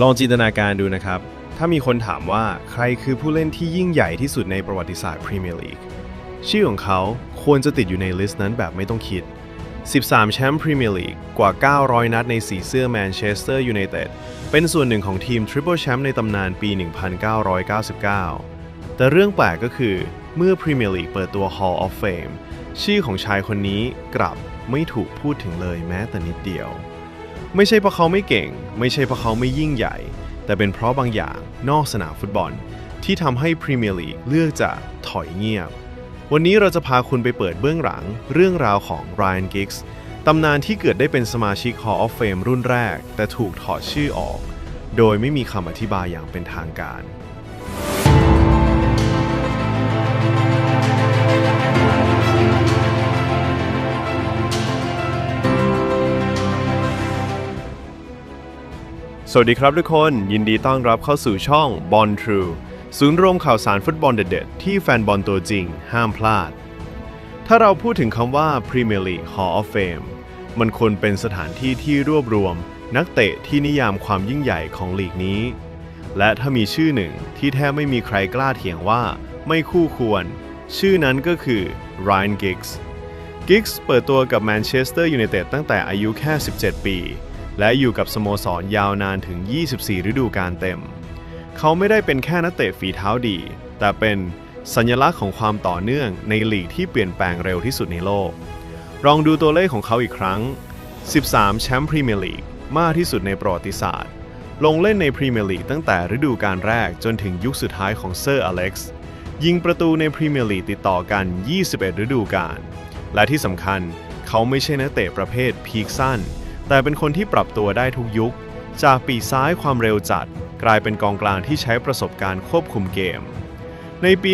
ลองจินตนาการดูนะครับ ถ้ามีคนถามว่าใครคือผู้เล่นที่ยิ่งใหญ่ที่สุดในประวัติศาสตร์พรีเมียร์ลีกชื่อของเขาควรจะติดอยู่ในลิสต์นั้นแบบไม่ต้องคิด 13 แชมป์พรีเมียร์ลีกกว่า 900 นัดในสีเสื้อแมนเชสเตอร์ยูไนเต็ดเป็นส่วนหนึ่งของทีมทริปเปิลแชมป์ในตำนานปี 1999 แต่เรื่องแปลกก็คือเมื่อพรีเมียร์ลีกเปิดตัว Hall of Fame ชื่อของชายคนนี้กลับไม่ถูกพูดถึงเลยแม้แต่นิดเดียว ไม่ใช่เพราะเขาไม่เก่ง ไม่ใช่เพราะเขาไม่ยิ่งใหญ่ แต่เป็นเพราะบางอย่างนอกสนามฟุตบอล ที่ทำให้พรีเมียร์ลีกเลือกจะถอยเงียบ วันนี้เราจะพาคุณไปเปิดเบื้องหลัง เรื่องราวของ Ryan Giggs ตำนานที่เกิดได้เป็นสมาชิก Hall of Fame รุ่นแรก แต่ถูกถอดชื่อออก โดยไม่มีคำอธิบายอย่างเป็นทางการ สวัสดีครับทุกคน ยินดีต้อนรับเข้าสู่ช่อง b o n True ศูนย์รวมข่าวสารฟุตบอลเด็ดๆ ที่แฟนบอลตัวจริงห้ามพลาด ถ้าเราพูดถึงคำว่า Premier League Hall of Fame มันควรเป็นสถานที่ที่รวบรวม นักเตะที่นิยามความยิ่งใหญ่ของลีกนี้ และถ้ามีชื่อหนึ่งที่แทบไม่มีใครกล้าเถียงว่าไม่คู่ควร ชื่อนั้นก็คือ Ryan Giggs กิกส์เปิดตัวกับแมนเชสเตอร์ยูไนเต็ดตั้งแต่อายุแค่ 17 ปี และอยู่กับสโมสรยาวนานถึง 24 ฤดูกาลเต็ม เขาไม่ได้เป็นแค่นักเตะฝีเท้าดี แต่เป็นสัญลักษณ์ของความต่อเนื่องในลีกที่เปลี่ยนแปลงเร็วที่สุดในโลก ลองดูตัวเลขของเขาอีกครั้ง 13 แชมป์พรีเมียร์ลีก มากที่สุดในประวัติศาสตร์ ลงเล่นในพรีเมียร์ลีกตั้งแต่ฤดูกาลแรกจนถึงยุคสุดท้ายของเซอร์อเล็กซ์ ยิงประตูในพรีเมียร์ลีกติดต่อกัน 21 ฤดูกาล และที่สำคัญ เขาไม่ใช่นักเตะประเภทพีคสั้น แต่เป็นคนที่ปรับตัวได้ทุกยุค จากปีซ้ายความเร็วจัด กลายเป็นกองกลางที่ใช้ประสบการณ์ควบคุมเกม ในปี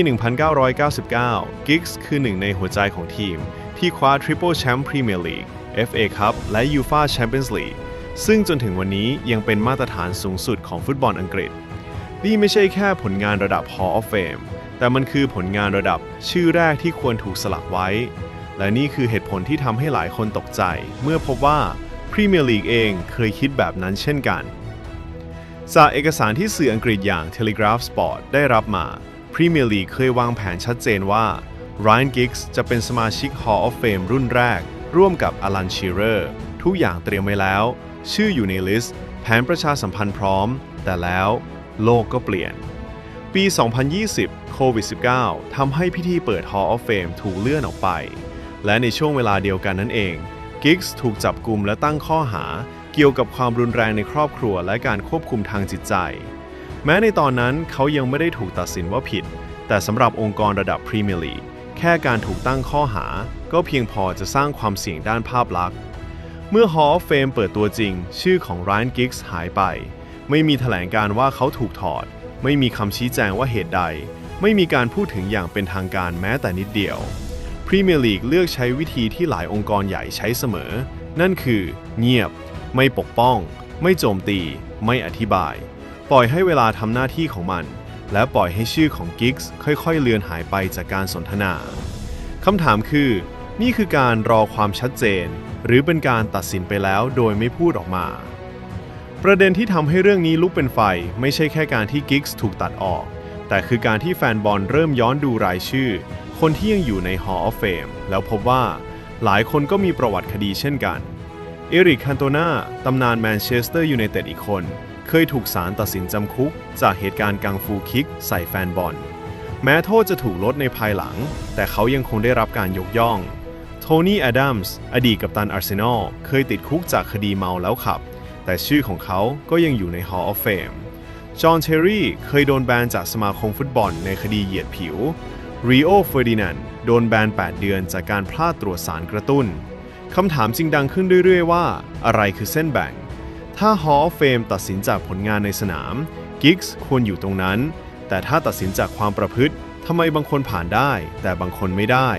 1999 กิกส์คือหนึ่งในหัวใจของทีม ที่คว้าทริปเปิลแชมป์พรีเมียร์ลีก FA คัพและยูฟาแชมเปี้ยนส์ลีกซึ่งจนถึงวันนี้ยังเป็นมาตรฐานสูงสุดของฟุตบอลอังกฤษ นี่ไม่ใช่แค่ผลงานระดับ Hall of Fame แต่มันคือผลงานระดับชื่อแรกที่ควรถูกสลักไว้ และนี่คือเหตุผลที่ทำให้หลายคนตกใจ เมื่อพบว่า พรีเมียร์ลีกเองเคยคิดแบบนั้นเช่นกันจากเอกสารที่สื่ออังกฤษอย่าง Telegraph Sport ได้รับมาพรีเมียร์ลีกเคยวางแผนชัดเจนว่า Ryan Giggs จะเป็นสมาชิก Hall of Fame รุ่นแรก ร่วมกับอลันชีเรอร์ทุกอย่างเตรียมไว้แล้ว ชื่ออยู่ในลิสต์ แผนประชาสัมพันธ์พร้อม แต่แล้วโลกก็เปลี่ยน ปี 2020 โควิด -19 ทำให้พิธีเปิด Hall of Fame ถูกเลื่อนออกไป และในช่วงเวลาเดียวกันนั่นเอง กิกส์ถูกจับกลุ่มและตั้งข้อหาเกี่ยวกับความรุนแรงในครอบครัวและการควบคุมทางจิตใจ แม้ในตอนนั้นเขายังไม่ได้ถูกตัดสินว่าผิด แต่สำหรับองค์กรระดับพรีเมียร์ลีกแค่การถูกตั้งข้อหา ก็เพียงพอจะสร้างความเสี่ยงด้านภาพลักษณ์ เมื่อ Hall of Fame เปิดตัวจริง ชื่อของ Ryan Giggs หายไป ไม่มีแถลงการว่าเขาถูกถอด ไม่มีคำชี้แจงว่าเหตุใด ไม่มีการพูดถึงอย่างเป็นทางการแม้แต่นิดเดียว พรีเมียร์ลีกเลือกใช้วิธีที่หลายองค์กรใหญ่ใช้เสมอ นั่นคือ เงียบ ไม่ปกป้อง ไม่โจมตี ไม่อธิบาย ปล่อยให้เวลาทำหน้าที่ของมัน และปล่อยให้ชื่อของกิกส์ค่อยๆ เลือนหายไปจากการสนทนาคำถามคือ นี่คือการรอความชัดเจน หรือเป็นการตัดสินไปแล้วโดยไม่พูดออกมา ประเด็นที่ทำให้เรื่องนี้ลุกเป็นไฟไม่ใช่แค่การที่กิกส์ถูกตัดออก แต่คือการที่แฟนบอลเริ่มย้อนดูรายชื่อ คนที่ยังอยู่ใน Hall of Fame แล้วพบว่าหลายคนก็มีประวัติคดีเช่นกัน เอริกคันโตนาตำนานแมนเชสเตอร์ยูไนเต็ดอีกคน เคยถูกศาลตัดสินจำคุก จากเหตุการณ์กังฟูคิกใส่แฟนบอล แม้โทษจะถูกลดในภายหลัง แต่เขายังคงได้รับการยกย่อง โทนี่แอดัมส์อดีตกัปตันอาร์เซนอลเคยติดคุกจากคดีเมาแล้วขับ แต่ชื่อของเขาก็ยังอยู่ใน Hall of Fame จอห์นเทอร์รี่เคยโดนแบนจากสมาคมฟุตบอลในคดีเหยียดผิว รีโอเฟอร์ดินานด์โดนแบน 8 เดือนจากการพลาดตรวจสารกระตุ้น คำถามจึงดังขึ้นเรื่อยๆว่า อะไรคือเส้นแบ่ง ถ้า Hall of Fame ตัดสินจากผลงานในสนามกิกส์ควรอยู่ตรงนั้น แต่ถ้าตัดสินจากความประพฤติทำไมบางคนผ่านได้ แต่บางคนไม่ได้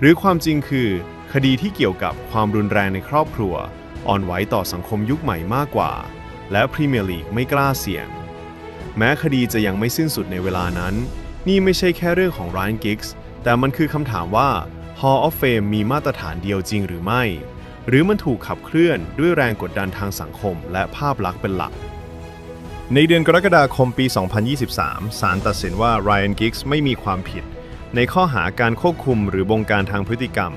หรือความจริงคือ คดีที่เกี่ยวกับความรุนแรงในครอบครัว อ่อนไหวต่อสังคมยุคใหม่มากกว่า และพรีเมียร์ลีกไม่กล้าเสี่ยง แม้คดีจะยังไม่สิ้นสุดในเวลานั้น นี่ไม่ใช่แค่เรื่องของ Ryan Giggs แต่มันคือคำถามว่า Hall of Fame มีมาตรฐานเดียวจริงหรือไม่ หรือมันถูกขับเคลื่อนด้วยแรงกดดันทางสังคมและภาพลักษณ์เป็นหลัก ในเดือนกรกฎาคมปี 2023 ศาลตัดสินว่า Ryan Giggs ไม่มีความผิด ในข้อหาการควบคุมหรือบงการทางพฤติกรรม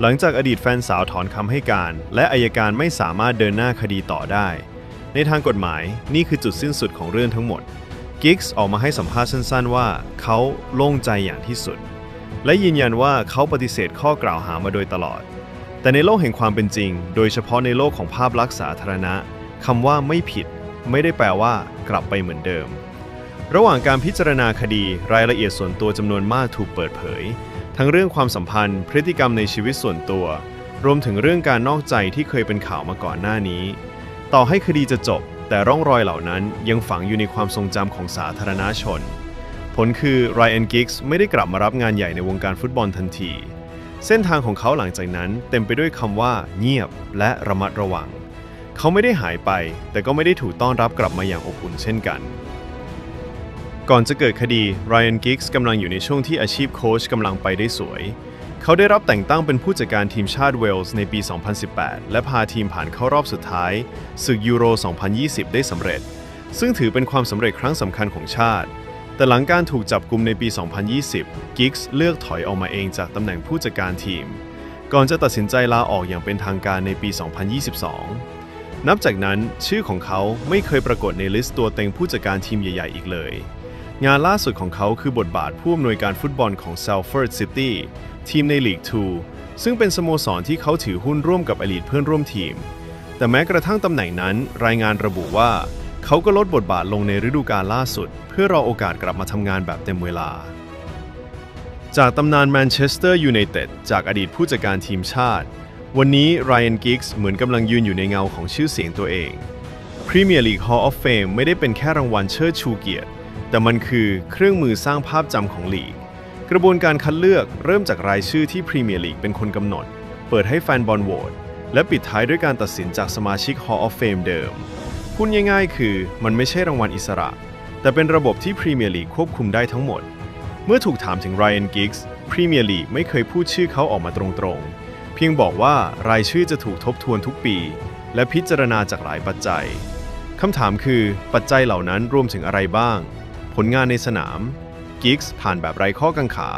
หลังจากอดีตแฟนสาวถอนคำให้การ และอายการไม่สามารถเดินหน้าคดีต่อได้ ในทางกฎหมายนี่คือจุดสิ้นสุดของเรื่องทั้งหมด กิกส์ออกมาให้สัมภาษณ์สั้นๆว่าเขาโล่งใจอย่างที่สุด และยืนยันว่าเขาปฏิเสธข้อกล่าวหามาโดยตลอด แต่ในโลกแห่งความเป็นจริง โดยเฉพาะในโลกของภาพลักษณ์สาธารณะคำว่าไม่ผิด ไม่ได้แปลว่ากลับไปเหมือนเดิม ระหว่างการพิจารณาคดีรายละเอียดส่วนตัวจำนวนมากถูกเปิดเผย ทั้งเรื่องความสัมพันธ์ พฤติกรรมในชีวิตส่วนตัว รวมถึงเรื่องการนอกใจที่เคยเป็นข่าวมาก่อนหน้านี้ ต่อให้คดีจะจบ แต่ร่องรอยเหล่านั้นยังฝังอยู่ในความทรงจำของสาธารณชน ผลคือไรอันกิกส์ไม่ได้กลับมารับงานใหญ่ในวงการฟุตบอลทันที เส้นทางของเขาหลังจากนั้นเต็มไปด้วยคำว่า เงียบและระมัดระวัง เขาไม่ได้หายไป แต่ก็ไม่ได้ถูกต้อนรับกลับมาอย่างอบอุ่นเช่นกัน ก่อนจะเกิดคดีไรอันกิกส์กำลังอยู่ในช่วงที่อาชีพโค้ชกำลังไปได้สวย เขาได้รับแต่งตั้งเป็นผู้จัดการทีมชาติเวลส์ในปี 2018 และพาทีมผ่านเข้ารอบสุดท้ายศึกยูโร 2020 ได้สำเร็จ ซึ่งถือเป็นความสำเร็จครั้งสำคัญของชาติ แต่หลังการถูกจับกลุมในปี 2020 กิกส์เลือกถอยออกมาเองจากตำแหน่งผู้จัดการทีม ก่อนจะตัดสินใจลาออกอย่างเป็นทางการในปี 2022 นับจากนั้นชื่อของเขาไม่เคยปรากฏในลิสต์ตัวเต็งผู้จัดการทีมใหญ่ ๆ อีกเลย งานล่าสุดของเขาคือบทบาทผู้อำนวยการฟุตบอลของ Salford City ทีมในลีก 2 ซึ่งเป็นสโมสรที่เขาถือหุ้นร่วมกับอดีตเพื่อนร่วมทีม แต่แม้กระทั่งตำแหน่งนั้น รายงานระบุว่า เขาก็ลดบทบาทลงในฤดูกาลล่าสุด เพื่อรอโอกาสกลับมาทำงานแบบเต็มเวลา จากตำนานแมนเชสเตอร์ยูไนเต็ดจากอดีตผู้จัดการทีมชาติ วันนี้ไรอันกิกส์เหมือนกำลังยืนอยู่ในเงาของชื่อเสียงตัวเอง Premier League Hall of Fame ไม่ได้เป็นแค่รางวัลเชิดชูเกียรติ แต่มันคือเครื่องมือสร้างภาพจำของลีก กระบวนการคัดเลือกเริ่มจากรายชื่อที่พรีเมียร์ลีกเป็นคนกำหนด เปิดให้แฟนบอลโหวตและปิดท้ายด้วยการตัดสินจากสมาชิก Hall of Fame เดิม พูดง่ายๆ คือมันไม่ใช่รางวัลอิสระ แต่เป็นระบบที่พรีเมียร์ลีกควบคุมได้ทั้งหมด เมื่อถูกถามถึงไรอันกิกส์พรีเมียร์ลีกไม่เคยพูดชื่อเขาออกมาตรงๆ เพียงบอกว่ารายชื่อจะถูกทบทวนทุกปี และพิจารณาจากหลายปัจจัยคำถามคือปัจจัยเหล่านั้นรวมถึงอะไรบ้าง ผลงานในสนามกิกส์ผ่านแบบไร้ข้อกังขา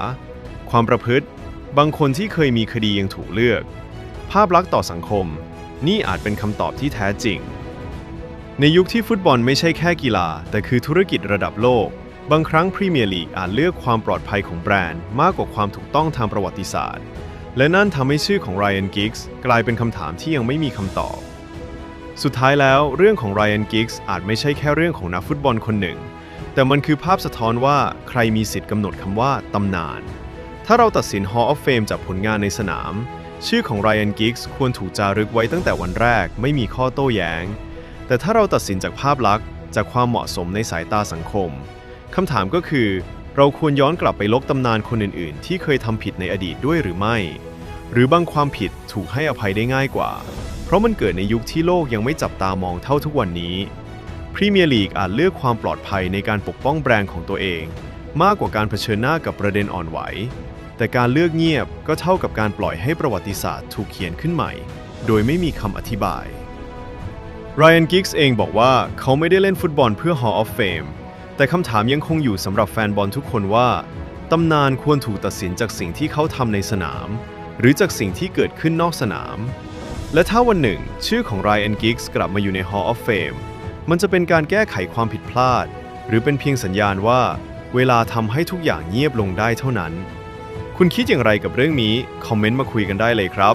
ความประพฤติ บางคนที่เคยมีคดียังถูกเลือก ภาพลักษณ์ต่อสังคม นี่อาจเป็นคำตอบที่แท้จริง ในยุคที่ฟุตบอลไม่ใช่แค่กีฬา แต่คือธุรกิจระดับโลก บางครั้งพรีเมียร์ลีกอาจเลือกความปลอดภัยของแบรนด์ มากกว่าความถูกต้องทางประวัติศาสตร์ และนั่นทำให้ชื่อของไรอันกิกส์กลายเป็นคำถามที่ยังไม่มีคำตอบ สุดท้ายแล้วเรื่องของไรอันกิกส์อาจไม่ใช่แค่เรื่องของนักฟุตบอลคนหนึ่ง แต่มันคือภาพสะท้อนว่าใครมีสิทธิ์กำหนดคำว่าตำนาน ถ้าเราตัดสิน Hall of Fame จากผลงานในสนาม ชื่อของไรอันกิกส์ควรถูกจารึกไว้ตั้งแต่วันแรกไม่มีข้อโต้แย้ง แต่ถ้าเราตัดสินจากภาพลักษณ์ จากความเหมาะสมในสายตาสังคมคำถามก็คือ เราควรย้อนกลับไปลบตำนานคนอื่น ๆ ที่เคยทำผิดในอดีตด้วยหรือไม่ หรือบางความผิดถูกให้อภัยได้ง่ายกว่า เพราะมันเกิดในยุคที่โลกยังไม่จับตามองเท่าทุกวันนี้ พรีเมียร์ลีกอาจเลือกความปลอดภัยในการปกป้องแบรนด์ของตัวเอง มากกว่าการเผชิญหน้ากับประเด็นอ่อนไหว แต่การเลือกเงียบก็เท่ากับการปล่อยให้ประวัติศาสตร์ถูกเขียนขึ้นใหม่ โดยไม่มีคำอธิบายไรอันกิกส์เองบอกว่าเขาไม่ได้เล่นฟุตบอลเพื่อ Hall of Fame แต่คำถามยังคงอยู่สำหรับแฟนบอลทุกคนว่าตำนานควรถูกตัดสินจากสิ่งที่เขาทำในสนาม หรือจากสิ่งที่เกิดขึ้นนอกสนาม และถ้าวันหนึ่ง ชื่อของไรอันกิกส์กลับมาอยู่ใน Hall of Fame มันจะเป็นการแก้ไขความผิดพลาด หรือเป็นเพียงสัญญาณว่า เวลาทำให้ทุกอย่างเงียบลงได้เท่านั้น คุณคิดอย่างไรกับเรื่องนี้ คอมเมนต์มาคุยกันได้เลยครับ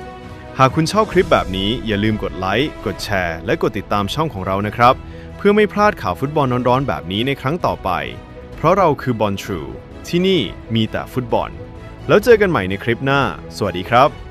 หากคุณชอบคลิปแบบนี้อย่าลืมกดไลค์ กดแชร์ และกดติดตามช่องของเรานะครับ เพื่อไม่พลาดข่าวฟุตบอลร้อนๆ แบบนี้ในครั้งต่อไป เพราะเราคือบอลทรูที่นี่มีแต่ฟุตบอล แล้วเจอกันใหม่ในคลิปหน้า สวัสดีครับ